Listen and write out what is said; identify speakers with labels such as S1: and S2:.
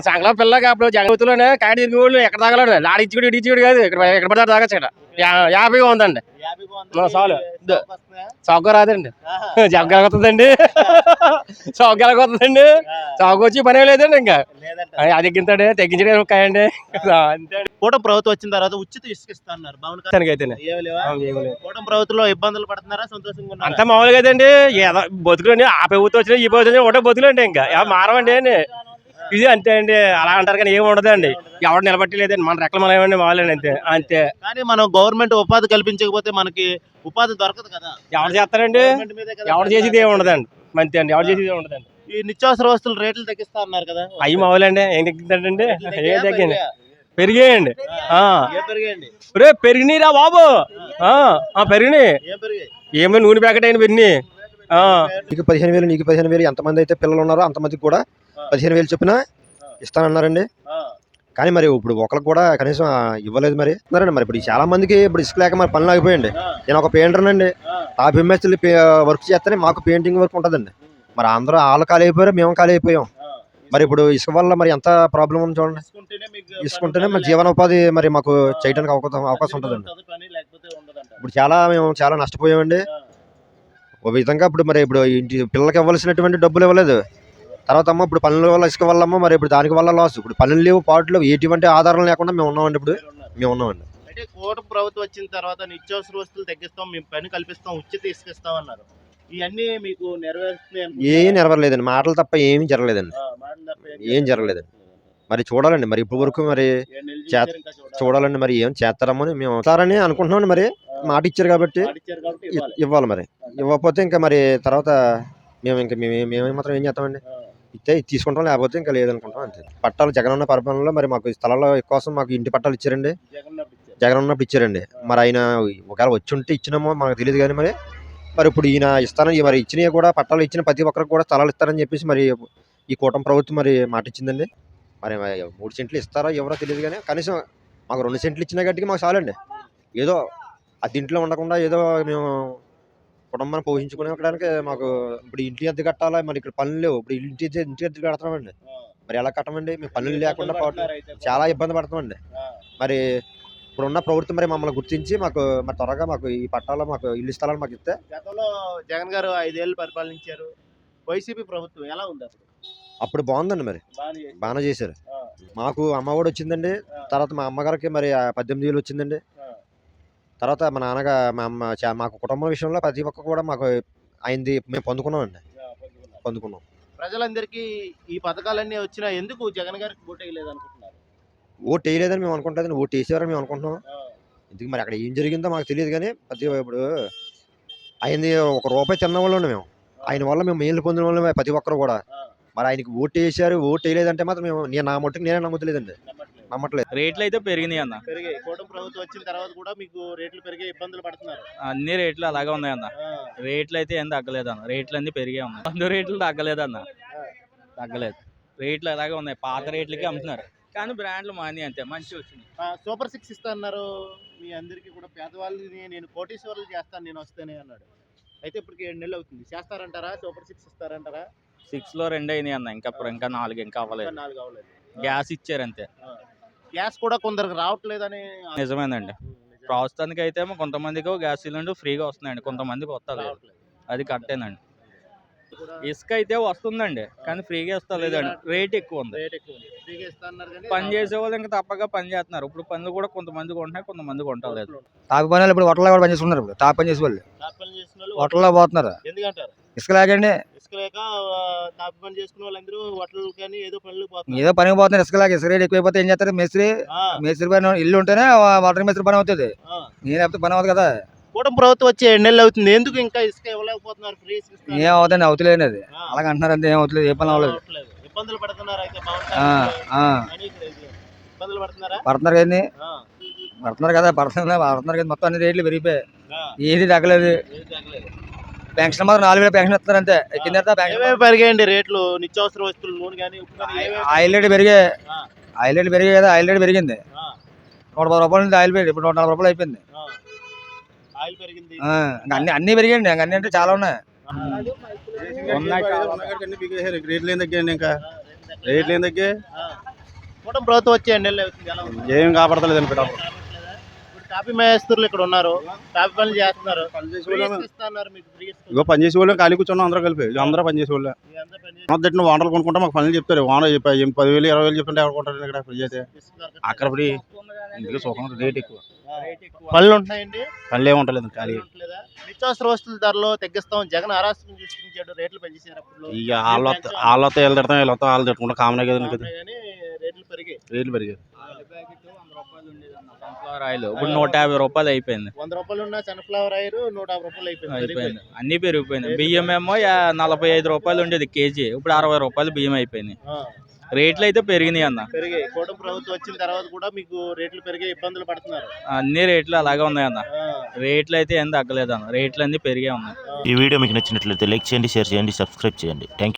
S1: సంకలం పిల్లగా అప్పుడు జగవతిలోనే కాడి తిరిగి వాళ్ళు ఎక్కడ తాగలేడు. ఆడించుకుడు ఇడిచుకుడు కాదు. ఇక్కడ ఎక్కడ పడితే తాగచ్చు ఇక్కడ. యాభైగా ఉందండి. చాలు. చౌక రాదండి. వస్తుందండి చౌకలకు వస్తుందండి
S2: ఆ,
S1: చౌక వచ్చి పనే లేదండి ఇంకా. అది ఎగ్గింతాడు తగ్గించడం కాయండి అంతే.
S2: కూటమి ప్రభుత్వం వచ్చిన తర్వాత ఉచిత ఇసుక? కూటమి ప్రభుత్వంలో ఇబ్బందులు పడుతున్నారా? సంతోషంగా?
S1: అంతా మామూలుగా కదండి. ఏదో బతుకులండి ఆ ప్రభుత్వం వచ్చినా ఈ ప్రభుత్వం ఒకటే బతుకులండి ఇంకా. మారవండి అండి ఇది అంతే అండి. అలా అంటారు కానీ ఏమి ఉండదండి. ఎవరు నిలబట్టి లేదండి మన రెక్కలు మనం ఏమండి మామూలండి అంతే అంతే.
S2: కానీ మనం గవర్నమెంట్ ఉపాధి కల్పించకపోతే మనకి ఉపాధి దొరకదు కదా.
S1: ఎవరు చేస్తారండి?
S2: గవర్నమెంట్ మీదే కదా
S1: ఎవరు చేసేది ఏమి ఉండదండి. అంతే అండి. ఎవరు చేసేది ఉండదండి.
S2: ఈ నిత్యావసర వస్తువులు రేట్లు తగ్గిస్తా అన్నారు కదా.
S1: అవి మామూలండి ఏం తగ్గిందండి ఏ? తగ్గింది?
S2: పెరిగాయా?
S1: పెరిగాయండి. ఆ.
S2: ఏం పెరిగాయండి?
S1: రే పెరిగినాయిరా బాబు? ఆ, ఆ, పెరిగినాయి. ఏమో నూనె ప్యాకెట్ అయిన పెరిగినాయి. ఆ.
S3: నీకు పదిహేను వేలు నీకు పదిహేను వేలు ఎంతమంది అయితే పిల్లలు ఉన్నారో అంతమందికి కూడా పదిహేను వేలు చొప్పున ఇస్తానన్నారండి. కానీ మరి ఇప్పుడు ఒకరికి కూడా కనీసం ఇవ్వలేదు మరి. ఉన్నారండి మరి. ఇప్పుడు చాలా మందికి ఇప్పుడు ఇసుక లేక మరి పనులు ఆగిపోయండి నేను ఒక పెయింటర్ అండి
S2: ఆ,
S3: ఎంఎస్ఎల్ వర్క్ చేస్తేనే మాకు పెయింటింగ్ వర్క్ ఉంటుందండి. మరి అందరూ వాళ్ళు ఖాళీ అయిపోయారు మేము ఖాళీ అయిపోయాం. మరి ఇప్పుడు ఇసుక వల్ల మరి ఎంత ప్రాబ్లం ఉంది చూడండి. ఇసుకుంటేనే మరి జీవనోపాధి మరి మాకు చేయడానికి అవకాశం అవకాశం ఉంటుందండి. ఇప్పుడు చాలా మేము చాలా నష్టపోయామండి. ఒక విధంగా ఇప్పుడు మరి ఇప్పుడు ఇంటి పిల్లలకి ఇవ్వాల్సినటువంటి డబ్బులు ఇవ్వలేదు. తర్వాత అమ్మ ఇప్పుడు పనుల వల్ల ఇసుక వల్ల అమ్మ మరి ఇప్పుడు దానికి వల్ల లాస్ ఇప్పుడు పనులు లేవు పాటలు లేవు ఎటువంటి ఆధారం లేకుండా మేము ఉన్నామండి ఇప్పుడు. మేము ఉన్నామండి.
S2: అయితే కూటమి ప్రభుత్వం వచ్చిన తర్వాత నిత్యావసర వస్తువులు తగ్గిస్తాం మేము పని కల్పిస్తాం ఉచిత ఇసుకిస్తాం అన్నారు. ఇవన్నీ మీకు నెరవేరుస్తున్నాయి
S3: ఏం నెరవేరలేదండి. మాటలు తప్ప ఏమీ జరగలేదండి. ఏం జరగలేదండి. మరి చూడాలండి మరి ఇప్పుడు వరకు మరి. చూడాలండి మరి ఏం చేస్తారమ్మో అని మేము వస్తారని అనుకుంటున్నామండి మరి. మాట ఇచ్చారు కాబట్టి
S2: ఇవ్వాలి.
S3: మరి. ఇవ్వకపోతే ఇంకా మరి తర్వాత మేము ఇంకా మేము మేము మాత్రం ఏం చేస్తామండి? ఇస్తే తీసుకుంటాం లేకపోతే ఇంకా లేదనుకుంటాం అంతే. పట్టాలు జగనన్న పరిపాలనలో మరి మాకు స్థలంలో స్థలాల కోసం మాకు ఇంటి పట్టాలు ఇచ్చారండి.
S2: జగన్
S3: ఉన్నప్పుడు ఇచ్చారండి. మరి ఆయన ఒకవేళ వచ్చి ఉంటే ఇచ్చినామో మనకు తెలియదు కానీ మరి మరి ఇప్పుడు ఈయన ఇస్తానని మరి ఇచ్చినవి కూడా పట్టాలు ఇచ్చిన ప్రతి ఒక్కరికి కూడా స్థలాలు ఇస్తారని చెప్పేసి మరి ఈ కూటమి ప్రభుత్వం మరి మాట ఇచ్చిందండి. మరి మూడు సెంట్లు ఇస్తారో ఎవరో తెలియదు కానీ కనీసం మాకు రెండు సెంట్లు ఇచ్చినా గట్టికి మాకు చాలండి. ఏదో ఆ దీంట్లో ఉండకుండా ఏదో మేము కుటుంబాన్ని పోషించుకునేడానికి మాకు ఇప్పుడు ఇంటి అద్దె కట్టాలా? మరి ఇక్కడ పనులు లేవు. ఇప్పుడు ఇంటి ఇంటి అద్దె కడతామండి మరి ఎలా కట్టమండి? మేము పనులు లేకుండా. చాలా ఇబ్బంది పడుతున్నామండి.
S2: ఆ,
S3: మరి ఇప్పుడున్న ప్రభుత్వం మరి మమ్మల్ని గుర్తించి మాకు మరి త్వరగా మాకు ఈ పట్టాలు మాకు ఇల్లు స్థలాలు మాకు ఇస్తే
S2: గతంలో జగన్ గారు ఐదేళ్ళు పరిపాలించారు. వైసీపీ ప్రభుత్వం ఎలా ఉంది అప్పుడు?
S3: అప్పుడు బాగుందండి మరి.
S2: బాగానే
S3: చేశారు. మాకు అమ్మఒడి వచ్చిందండి. తర్వాత మా అమ్మగారికి మరి పద్దెనిమిది వేలు వచ్చిందండి. తర్వాత మా నాన్నగా మా అమ్మ మాకు కుటుంబం విషయంలో ప్రతి ఒక్క కూడా మాకు అయింది. మేము పొందుకున్నామండి. పొందుకున్నాం.
S2: ప్రజలందరికీ ఈ పథకాలన్నీ వచ్చినా ఎందుకు జగన్ గారికి ఓటు వేయలేదు అనుకుంటున్నారు
S3: ఓటు వేయలేదని మేము అనుకుంటుంది ఓటు వేసేవారని మేము అనుకుంటున్నాం. ఎందుకు మరి అక్కడ ఏం జరిగిందో మాకు తెలియదు కానీ ప్రతి ఇప్పుడు అయింది ఒక రూపాయి తిన్న వాళ్ళు మేము ఆయన వల్ల మేము మేలు పొందిన వాళ్ళు ప్రతి ఒక్కరు కూడా. మరి ఆయనకి ఓటు వేసారు ఓటు వేయలేదంటే మాత్రం మేము నేను నా మట్టుకు నేనే నమ్మట్లేదండి
S2: నమ్మట్లేదు.
S4: రేట్లు అయితే పెరిగినాయి అన్న.
S2: పెరిగాయి. కూటమి ప్రభుత్వం వచ్చిన తర్వాత కూడా మీకు రేట్లు పెరిగే ఇబ్బందులు పడుతున్నారు.
S4: అన్ని రేట్లు అలాగే ఉన్నాయి అన్న. రేట్లు అయితే ఏం తగ్గలేదు అన్న. రేట్లు అన్ని. పెరిగే ఉన్నాయి మందు రేట్లు తగ్గలేదు అన్న. తగ్గలేదు. రేట్లు అలాగే ఉన్నాయి. పాత రేట్లకి అమ్ముతున్నారు. కానీ బ్రాండ్లు మాని అంతే. మంచి వచ్చింది.
S2: ఆ, సూపర్ సిక్స్ ఇస్తా అన్నారు. మీ అందరికీ కూడా పేదవాళ్ళని నేను కోటీశ్వరులు చేస్తాను నేను వస్తేనే అన్నాడు. అయితే ఇప్పటికి ఏడు నెలలు అవుతుంది. చేస్తారంటారా? సూపర్ సిక్స్ ఇస్తారంటారా?
S4: సిక్స్లో రెండు అయినాయి అన్న. ఇంకా ఇంకా నాలుగు ఇంకా
S2: ఇంకా
S4: అవ్వలేదు
S2: నాలుగు అవ్వలేదు.
S4: గ్యాస్ ఇచ్చారు అంతే.
S2: గ్యాస్ కూడా కొందరికి రావట్లేదని
S4: నిజమేనండి. ప్రస్తుతానికి అయితే కొంతమందికి గ్యాస్ సిలిండర్ ఫ్రీగా వస్తున్నాయండి. కొంతమందికి
S2: రావట్లేదు.
S4: అది కట్టేనండి ఇసుక అయితే వస్తుందండి కానీ ఫ్రీగా వస్తలేదండి. రేట్ ఎక్కువ ఉంది.
S2: రేట్ ఎక్కువ ఉంది. ఫ్రీగా ఇస్తా అన్నారు కానీ
S4: పని చేసే వాళ్ళు ఇంకా తప్పక పని చేస్తున్నారు. ఇప్పుడు పనులు కూడా కొంతమంది కొంటున్నాయి కొంతమంది కొంటలేదు.
S5: తాపి పని వాళ్ళు ఇప్పుడు హోటల్లో కూడా పనిచేస్తున్నారు ఇప్పుడు. తాపి పని చేసే వాళ్ళు
S2: పని
S5: హోటల్లో పోతున్నారు.
S2: ఎందుకంటారు?
S5: ఇసుక లేకండి
S2: ఇసుక లేక ఆ, తాపి పని చేసుకునే వాళ్ళందరూ హోటల్ కానీ ఏదో పనులు పోతున్నారు.
S5: ఏదో పనికి పోతున్నారు ఇసుక లేక ఇసుక రేట్ ఎక్కువైపోతే ఏం చేస్తారు? మేస్త్రి మేస్త్రి పని ఇల్లు ఉంటేనే వాటర్ మేస్త్రి పని అవుతుంది. నేను లేకపోతే పని అవుతుంది కదా.
S2: కూటమి ప్రభుత్వం వచ్చి ఏడు నెలలు అవుతుంది. ఎందుకు ఇంకా ఇసుక ఇవ్వలేకపోతున్నారు? ఫ్రీ?
S5: ఏం అవుతుంది అవుతలేదు అది. అలాగ అంటున్నారు అంతే ఏం అవుతుంది ఏ పని అవ్వలేదు.
S2: ఇబ్బందులు పడుతున్నారు అయితే. ఇబ్బందులు పడుతున్నారా?
S5: పడుతున్నారు కదండి
S2: ఆ,
S5: పడుతున్నారు కదా పడుతున్నారు పడుతున్నారు కదా. మొత్తం అన్ని రేట్లు పెరిగిపోయాయి. ఏది తగ్గలేదు. పెన్షన్ మాత్రం నాలుగు వేల పెన్షన్ ఇస్తున్నారు అంతే. కింద పెన్షన్
S2: పెరిగాయండి రేట్లు? నిత్యావసర వస్తువులు నూనె కానీ
S5: ఆయిల్ రేట్ పెరిగాయి
S2: ఆ.
S5: ఆయిల్ రేట్ పెరిగాయి కదా ఆయిల్ రేట్ పెరిగింది. నూట పది రూపాయల నుంచి ఆయిల్ రేట్ ఇప్పుడు నూట నలభై రూపాయలు అయిపోయింది.
S2: పెరిగింది.
S5: అన్ని అన్ని పెరిగాయండి అన్ని అంటే చాలా ఉన్నాయి.
S6: రేట్లు ఏం తగ్గాయండి ఇంకా? రేట్లు ఏం
S2: ప్రభుత్వం వచ్చి
S6: ఏం కాపాడతలేదండి పిల్లలు.
S2: కాపీ మేస్తులు ఇక్కడ ఉన్నారు. కాపీ పనులు చేస్తున్నారు.
S6: ఇగో పని చేసే వాళ్ళు ఖాళీ కూర్చున్నాం అందరూ కలిపి. అందరూ పని చేసే వాళ్ళే. మొదటి వానలు కొనుక్కుంటే మాకు పనులు చెప్తారు. వాన చెప్ప- ఏం పదివేలు ఇరవై వేలు చెప్తుంటే ఎవరు కొంటారు ఇక్కడ ఫ్రీ అయితే. అక్కడ ఫ్రీ. ఇందుకే సుఖం రేట్ ఎక్కువ.
S2: పనులు ఉంటున్నాయండి?
S6: పనులు ఏమి ఉండలేదు ఖాళీ?
S2: నిత్యావసర వస్తువుల ధరలు తగ్గిస్తాం. జగన్ అరాచకం చూపించాడు రేట్లు పెంచేసారు అప్పుడు
S6: ఇక వాళ్ళు వాళ్ళు వీళ్ళు తిడతాం వీళ్ళు వాళ్ళు తిట్టుకుంటే కామన్ కదా
S2: రేట్లు పెరిగాయి.
S6: రేట్లు పెరిగాయి.
S4: సన్ఫ్లవర్ ఆయిల్ ఇప్పుడు నూట యాభై రూపాయలు అయిపోయింది.
S2: వంద రూపాయలు ఉన్న సన్ఫ్లవర్ ఆయిల్ నూట యాభై రూపాయలు అయిపోయింది.
S4: అయిపోయింది. అన్ని పెరిగిపోయినాయి. బియ్యం ఏమో నలభై ఐదు రూపాయలు ఉండేది కేజీ. ఇప్పుడు అరవై రూపాయలు బియ్యం అయిపోయినాయి
S2: ఆ,
S4: రేట్లు అయితే పెరిగినాయి అన్న.
S2: పెరిగాయి. కూటమి ప్రభుత్వం వచ్చిన తర్వాత కూడా మీకు రేట్లు పెరిగే ఇబ్బందులు పడుతున్నారు.
S4: అన్ని రేట్లు అలాగే ఉన్నాయి అన్న. రేట్లు అయితే ఏం తగ్గలేదు అన్న. రేట్లు అన్ని పెరిగే ఉన్నాయి.
S7: ఈ వీడియో మీకు నచ్చినట్లయితే లైక్ చేయండి షేర్ చేయండి సబ్స్క్రైబ్ చేయండి. థ్యాంక్